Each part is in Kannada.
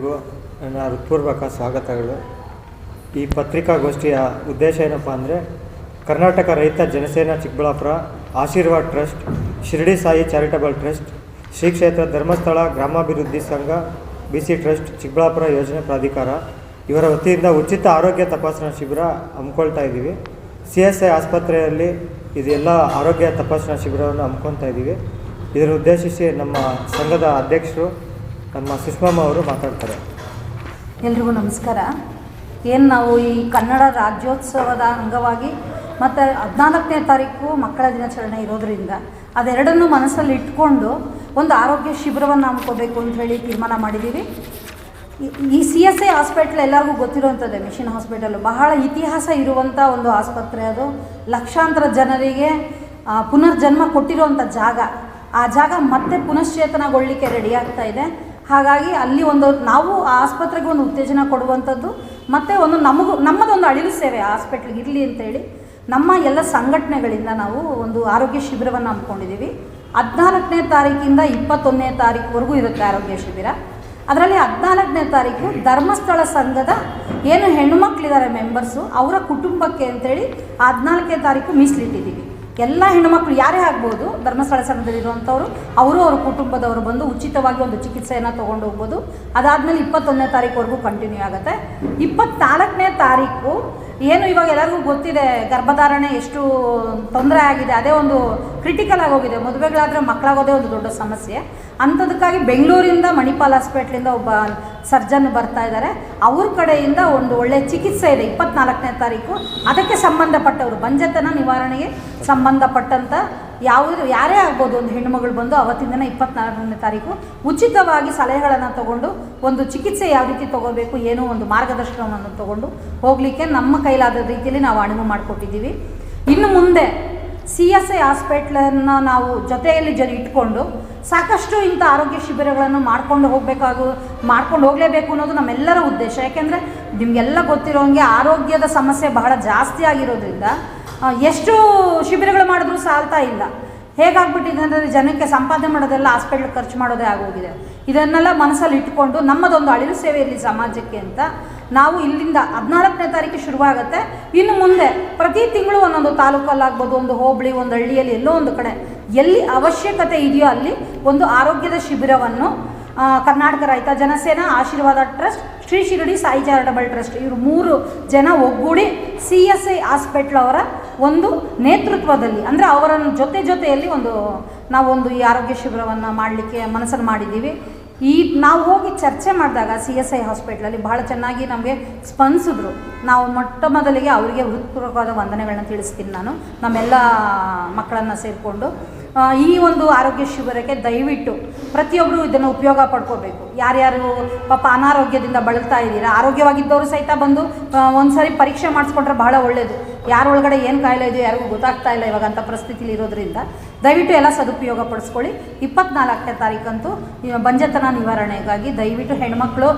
ಎಲ್ರಿಗೂ ನನ್ನ ಹೃತ್ಪೂರ್ವಕ ಸ್ವಾಗತಗಳು. ಈ ಪತ್ರಿಕಾಗೋಷ್ಠಿಯ ಉದ್ದೇಶ ಏನಪ್ಪ ಅಂದರೆ, Karnataka Raitha Janasena Chikkaballapur Ashirwad trust, Shirdi Sai charitable trust, Shri Kshetra Dharmasthala Gramabhivruddhi ಸಂಘ ಬಿ ಸಿ ಟ್ರಸ್ಟ್, ಚಿಕ್ಕಬಳ್ಳಾಪುರ ಯೋಜನೆ ಪ್ರಾಧಿಕಾರ ಇವರ ವತಿಯಿಂದ ಉಚಿತ ಆರೋಗ್ಯ ತಪಾಸಣಾ ಶಿಬಿರ ಹಮ್ಮಿಕೊಳ್ತಾ ಇದ್ದೀವಿ. ಸಿ ಎಸ್ ಐ ಆಸ್ಪತ್ರೆಯಲ್ಲಿ ಇದೆಲ್ಲ ಆರೋಗ್ಯ ತಪಾಸಣಾ ಶಿಬಿರವನ್ನು ಹಮ್ಮಿಕೊಳ್ತಾ ಇದ್ದೀವಿ. ಇದನ್ನು ಉದ್ದೇಶಿಸಿ ನಮ್ಮ ಸಂಘದ ಅಧ್ಯಕ್ಷರು ನಮ್ಮ ಸುಷ್ಮಮ್ಮ ಅವರು ಮಾತಾಡ್ತಾರೆ. ಎಲ್ರಿಗೂ ನಮಸ್ಕಾರ. ಏನು ನಾವು ಈ ಕನ್ನಡ ರಾಜ್ಯೋತ್ಸವದ ಅಂಗವಾಗಿ ಮತ್ತು ಹದಿನಾಲ್ಕನೇ ತಾರೀಕು ಮಕ್ಕಳ ದಿನಾಚರಣೆ ಇರೋದರಿಂದ ಅದೆರಡನ್ನೂ ಮನಸ್ಸಲ್ಲಿ ಇಟ್ಕೊಂಡು ಒಂದು ಆರೋಗ್ಯ ಶಿಬಿರವನ್ನು ಹಮ್ಮಿಕೋಬೇಕು ಅಂತ ಹೇಳಿ ತೀರ್ಮಾನ ಮಾಡಿದ್ದೀವಿ ಈ- ಸಿ ಎಸ್ ಐ ಹಾಸ್ಪಿಟ್ಲ್ ಎಲ್ಲರಿಗೂ ಗೊತ್ತಿರುವಂಥದ್ದೇ, ಮಿಷನ್ ಹಾಸ್ಪಿಟಲ್. ಬಹಳ ಇತಿಹಾಸ ಇರುವಂಥ ಒಂದು ಆಸ್ಪತ್ರೆ ಅದು. ಲಕ್ಷಾಂತರ ಜನರಿಗೆ ಪುನರ್ಜನ್ಮ ಕೊಟ್ಟಿರುವಂಥ ಜಾಗ. ಆ ಜಾಗ ಮತ್ತೆ ಪುನಶ್ಚೇತನಗೊಳ್ಳಿಕ್ಕೆ ರೆಡಿ ಆಗ್ತಾ ಇದೆ. ಹಾಗಾಗಿ ಅಲ್ಲಿ ಒಂದು ನಾವು ಆಸ್ಪತ್ರೆಗೆ ಒಂದು ಉತ್ತೇಜನ ಕೊಡುವಂಥದ್ದು, ಮತ್ತು ಒಂದು ನಮಗೂ, ನಮ್ಮದೊಂದು ಅಳಿಲು ಸೇವೆ ಹಾಸ್ಪಿಟ್ಲಿಗೆ ಇರಲಿ ಅಂತೇಳಿ ನಮ್ಮ ಎಲ್ಲ ಸಂಘಟನೆಗಳಿಂದ ನಾವು ಒಂದು ಆರೋಗ್ಯ ಶಿಬಿರವನ್ನು ಹಮ್ಮಿಕೊಂಡಿದ್ದೀವಿ. ಹದಿನಾಲ್ಕನೇ ತಾರೀಕಿಂದ ಇಪ್ಪತ್ತೊಂದನೇ ತಾರೀಕುವರೆಗೂ ಇರುತ್ತೆ ಆರೋಗ್ಯ ಶಿಬಿರ. ಅದರಲ್ಲಿ ಹದಿನಾಲ್ಕನೇ ತಾರೀಕು ಧರ್ಮಸ್ಥಳ ಸಂಘದ ಏನು ಹೆಣ್ಣುಮಕ್ಳಿದ್ದಾರೆ ಮೆಂಬರ್ಸು ಅವರ ಕುಟುಂಬಕ್ಕೆ ಅಂತೇಳಿ ಹದಿನಾಲ್ಕನೇ ತಾರೀಕು ಮೀಸಲಿಟ್ಟಿದ್ದೀವಿ. ಎಲ್ಲ ಹೆಣ್ಣುಮಕ್ಳು ಯಾರೇ ಆಗ್ಬೋದು, ಧರ್ಮಸ್ಥಳ ಸಂಘದಲ್ಲಿರುವಂಥವ್ರು ಅವರು ಅವ್ರ ಕುಟುಂಬದವರು ಬಂದು ಉಚಿತವಾಗಿ ಒಂದು ಚಿಕಿತ್ಸೆಯನ್ನು ತೊಗೊಂಡು ಹೋಗ್ಬೋದು. ಅದಾದಮೇಲೆ ಇಪ್ಪತ್ತೊಂದನೇ ತಾರೀಕುವರೆಗೂ ಕಂಟಿನ್ಯೂ ಆಗುತ್ತೆ. ಇಪ್ಪತ್ತ್ನಾಲ್ಕನೇ ತಾರೀಕು ಏನು ಇವಾಗ ಎಲ್ಲರಿಗೂ ಗೊತ್ತಿದೆ, ಗರ್ಭಧಾರಣೆ ಎಷ್ಟು ತೊಂದರೆ ಆಗಿದೆ, ಅದೇ ಒಂದು ಕ್ರಿಟಿಕಲ್ ಆಗೋಗಿದೆ ಮದುವೆಗಳಾದರೆ ಮಕ್ಕಳಾಗೋದೇ ಒಂದು ದೊಡ್ಡ ಸಮಸ್ಯೆ. ಅಂಥದಕ್ಕಾಗಿ ಬೆಂಗಳೂರಿಂದ ಮಣಿಪಾಲ್ ಹಾಸ್ಪಿಟ್ಲಿಂದ ಒಬ್ಬ ಸರ್ಜನ್ ಬರ್ತಾ ಇದ್ದಾರೆ. ಅವ್ರ ಕಡೆಯಿಂದ ಒಂದು ಒಳ್ಳೆಯ ಚಿಕಿತ್ಸೆ ಇದೆ, ಇಪ್ಪತ್ನಾಲ್ಕನೇ ತಾರೀಕು. ಅದಕ್ಕೆ ಸಂಬಂಧಪಟ್ಟವರು, ಬಂಜತನ ನಿವಾರಣೆಗೆ ಸಂಬಂಧಪಟ್ಟಂಥ ಯಾವುದು ಯಾರೇ ಆಗ್ಬೋದು ಒಂದು ಹೆಣ್ಣುಮಗಳು ಬಂದು ಅವತ್ತಿನ ದಿನ ಇಪ್ಪತ್ನಾಲ್ಕನೇ ತಾರೀಕು ಉಚಿತವಾಗಿ ಸಲಹೆಗಳನ್ನು ತಗೊಂಡು ಒಂದು ಚಿಕಿತ್ಸೆ ಯಾವ ರೀತಿ ತಗೋಬೇಕು, ಏನೋ ಒಂದು ಮಾರ್ಗದರ್ಶನವನ್ನು ತಗೊಂಡು ಹೋಗಲಿಕ್ಕೆ ನಮ್ಮ ಕೈಲಾದ ರೀತಿಯಲ್ಲಿ ನಾವು ಅಣಿವು ಮಾಡಿಕೊಟ್ಟಿದ್ದೀವಿ. ಇನ್ನು ಮುಂದೆ ಸಿ ಎಸ್ ಐ ಹಾಸ್ಪಿಟ್ಲನ್ನು ನಾವು ಜೊತೆಯಲ್ಲಿ ಜೊತೆ ಇಟ್ಕೊಂಡು ಸಾಕಷ್ಟು ಇಂಥ ಆರೋಗ್ಯ ಶಿಬಿರಗಳನ್ನು ಮಾಡ್ಕೊಂಡು ಹೋಗಬೇಕಾಗು, ಮಾಡ್ಕೊಂಡು ಹೋಗಲೇಬೇಕು ಅನ್ನೋದು ನಮ್ಮೆಲ್ಲರ ಉದ್ದೇಶ. ಯಾಕೆಂದರೆ ನಿಮಗೆಲ್ಲ ಗೊತ್ತಿರೋಂಗೆ ಆರೋಗ್ಯದ ಸಮಸ್ಯೆ ಬಹಳ ಜಾಸ್ತಿ ಆಗಿರೋದ್ರಿಂದ ಎಷ್ಟು ಶಿಬಿರಗಳು ಮಾಡಿದ್ರೂ ಸಾಲ್ತಾ ಇಲ್ಲ. ಹೇಗಾಗ್ಬಿಟ್ಟಿದೆ ಅಂದರೆ ಜನಕ್ಕೆ ಸಂಪಾದನೆ ಮಾಡೋದೆಲ್ಲ ಹಾಸ್ಪಿಟ್ಲ್ ಖರ್ಚು ಮಾಡೋದೇ ಆಗೋಗಿದೆ. ಇದನ್ನೆಲ್ಲ ಮನಸ್ಸಲ್ಲಿ ಇಟ್ಕೊಂಡು ನಮ್ಮದೊಂದು ಅಳಿಲು ಸೇವೆ ಇರಲಿ ಸಮಾಜಕ್ಕೆ ಅಂತ ನಾವು ಇಲ್ಲಿಂದ ಹದಿನಾಲ್ಕನೇ ತಾರೀಕು ಶುರುವಾಗುತ್ತೆ. ಇನ್ನು ಮುಂದೆ ಪ್ರತಿ ತಿಂಗಳು ಒಂದೊಂದು ತಾಲೂಕಲ್ಲಾಗ್ಬೋದು, ಒಂದು ಹೋಬಳಿ, ಒಂದು ಹಳ್ಳಿಯಲ್ಲಿ ಎಲ್ಲೋ ಒಂದು ಕಡೆ ಎಲ್ಲಿ ಅವಶ್ಯಕತೆ ಇದೆಯೋ ಅಲ್ಲಿ ಒಂದು ಆರೋಗ್ಯದ ಶಿಬಿರವನ್ನು Karnataka Raitha Janasena Ashirwad trust, Shri Shirdi Sai charitable trust ಇವರು ಮೂರು ಜನ ಒಗ್ಗೂಡಿ ಸಿ ಎಸ್ ಐ ಹಾಸ್ಪಿಟ್ಲ್ ಅವರ ಒಂದು ನೇತೃತ್ವದಲ್ಲಿ, ಅಂದರೆ ಅವರ ಜೊತೆ ಜೊತೆಯಲ್ಲಿ ಒಂದು, ನಾವೊಂದು ಈ ಆರೋಗ್ಯ ಶಿಬಿರವನ್ನು ಮಾಡಲಿಕ್ಕೆ ಮನಸ್ಸನ್ನು ಮಾಡಿದ್ದೀವಿ. ಈ ನಾವು ಹೋಗಿ ಚರ್ಚೆ ಮಾಡಿದಾಗ ಸಿ ಎಸ್ ಐ ಹಾಸ್ಪಿಟ್ಲಲ್ಲಿ ಬಹಳ ಚೆನ್ನಾಗಿ ನಮಗೆ ಸ್ಪಂದಿಸಿದ್ರು. ನಾವು ಮೊಟ್ಟ ಮೊದಲಿಗೆ ಅವರಿಗೆ ಹೃತ್ಪೂರ್ವಕವಾದ ವಂದನೆಗಳನ್ನ ತಿಳಿಸ್ತೀನಿ ನಾನು, ನಮ್ಮೆಲ್ಲ ಮಕ್ಕಳನ್ನು ಸೇರಿಕೊಂಡು. ಈ ಒಂದು ಆರೋಗ್ಯ ಶಿಬಿರಕ್ಕೆ ದಯವಿಟ್ಟು ಪ್ರತಿಯೊಬ್ಬರು ಇದನ್ನು ಉಪಯೋಗ ಪಡ್ಕೋಬೇಕು. ಯಾರ್ಯಾರು ಪಾಪ ಅನಾರೋಗ್ಯದಿಂದ ಬಳಲ್ತಾ ಇದ್ದೀರಾ, ಆರೋಗ್ಯವಾಗಿದ್ದವರು ಸಹಿತ ಬಂದು ಒಂದು ಸಾರಿ ಪರೀಕ್ಷೆ ಮಾಡಿಸ್ಕೊಂಡ್ರೆ ಬಹಳ ಒಳ್ಳೆಯದು ಯಾರ ಒಳಗಡೆ ಏನು ಕಾಯಿಲೆ ಇದೆಯೋ ಯಾರಿಗೂ ಗೊತ್ತಾಗ್ತಾ ಇಲ್ಲ ಇವಾಗ ಅಂಥ ಪರಿಸ್ಥಿತಿಲಿ ಇರೋದ್ರಿಂದ ದಯವಿಟ್ಟು ಎಲ್ಲ ಸದುಪಯೋಗ ಪಡಿಸ್ಕೊಳ್ಳಿ. ಇಪ್ಪತ್ನಾಲ್ಕನೇ ತಾರೀಕಂತೂ ಬಂಜತನ ನಿವಾರಣೆಗಾಗಿ ದಯವಿಟ್ಟು ಹೆಣ್ಮಕ್ಳು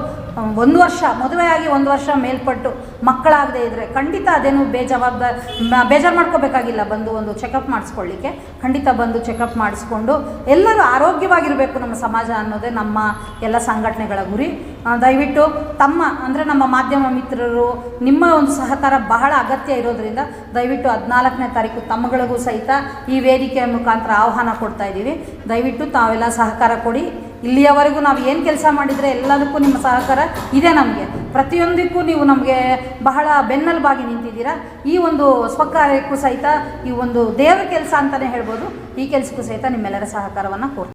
ಒಂದು ವರ್ಷ ಮದುವೆಯಾಗಿ ಒಂದು ವರ್ಷ ಮೇಲ್ಪಟ್ಟು ಮಕ್ಕಳಾಗದೇ ಇದ್ದರೆ ಖಂಡಿತ ಅದೇನು ಬೇಜವಾಬ್ದಾರಿ ಬೇಜಾರು ಮಾಡ್ಕೋಬೇಕಾಗಿಲ್ಲ. ಬಂದು ಒಂದು ಚೆಕಪ್ ಮಾಡಿಸ್ಕೊಳ್ಳಿಕ್ಕೆ ಖಂಡಿತ ಬಂದು ಚೆಕಪ್ ಮಾಡಿಸ್ಕೊಂಡು ಎಲ್ಲರೂ ಆರೋಗ್ಯವಾಗಿರಬೇಕು ನಮ್ಮ ಸಮಾಜ ಅನ್ನೋದೇ ನಮ್ಮ ಎಲ್ಲ ಸಂಘಟನೆಗಳ ಗುರಿ. ದಯವಿಟ್ಟು ತಮ್ಮ, ಅಂದರೆ ನಮ್ಮ ಮಾಧ್ಯಮ ಮಿತ್ರರು, ನಿಮ್ಮ ಒಂದು ಸಹಕಾರ ಬಹಳ ಅಗತ್ಯ ಇರೋದರಿಂದ ದಯವಿಟ್ಟು ಹದಿನಾಲ್ಕನೇ ತಾರೀಕು ತಮ್ಮಗಳಿಗೂ ಸಹಿತ ಈ ವೇದಿಕೆಯ ಮುಖಾಂತರ ಆಹ್ವಾನ ಕೊಡ್ತಾ ಇದ್ದೀವಿ. ದಯವಿಟ್ಟು ತಾವೆಲ್ಲ ಸಹಕಾರ ಕೊಡಿ. ಇಲ್ಲಿಯವರೆಗೂ ನಾವು ಏನು ಕೆಲಸ ಮಾಡಿದರೆ ಎಲ್ಲದಕ್ಕೂ ನಿಮ್ಮ ಸಹಕಾರ ಇದೆ ನಮಗೆ. ಪ್ರತಿಯೊಂದಕ್ಕೂ ನೀವು ನಮಗೆ ಬಹಳ ಬೆನ್ನೆಲುಬಾಗಿ ನಿಂತಿದ್ದೀರಾ. ಈ ಒಂದು ಸ್ವಕಾರ್ಯಕ್ಕೂ ಸಹಿತ ಈ ಒಂದು ದೇವರ ಕೆಲಸ ಅಂತಲೇ ಹೇಳ್ಬೋದು. ಈ ಕೆಲಸಕ್ಕೂ ಸಹಿತ ನಿಮ್ಮೆಲ್ಲರ ಸಹಕಾರವನ್ನು ಕೋರ್ತೀನಿ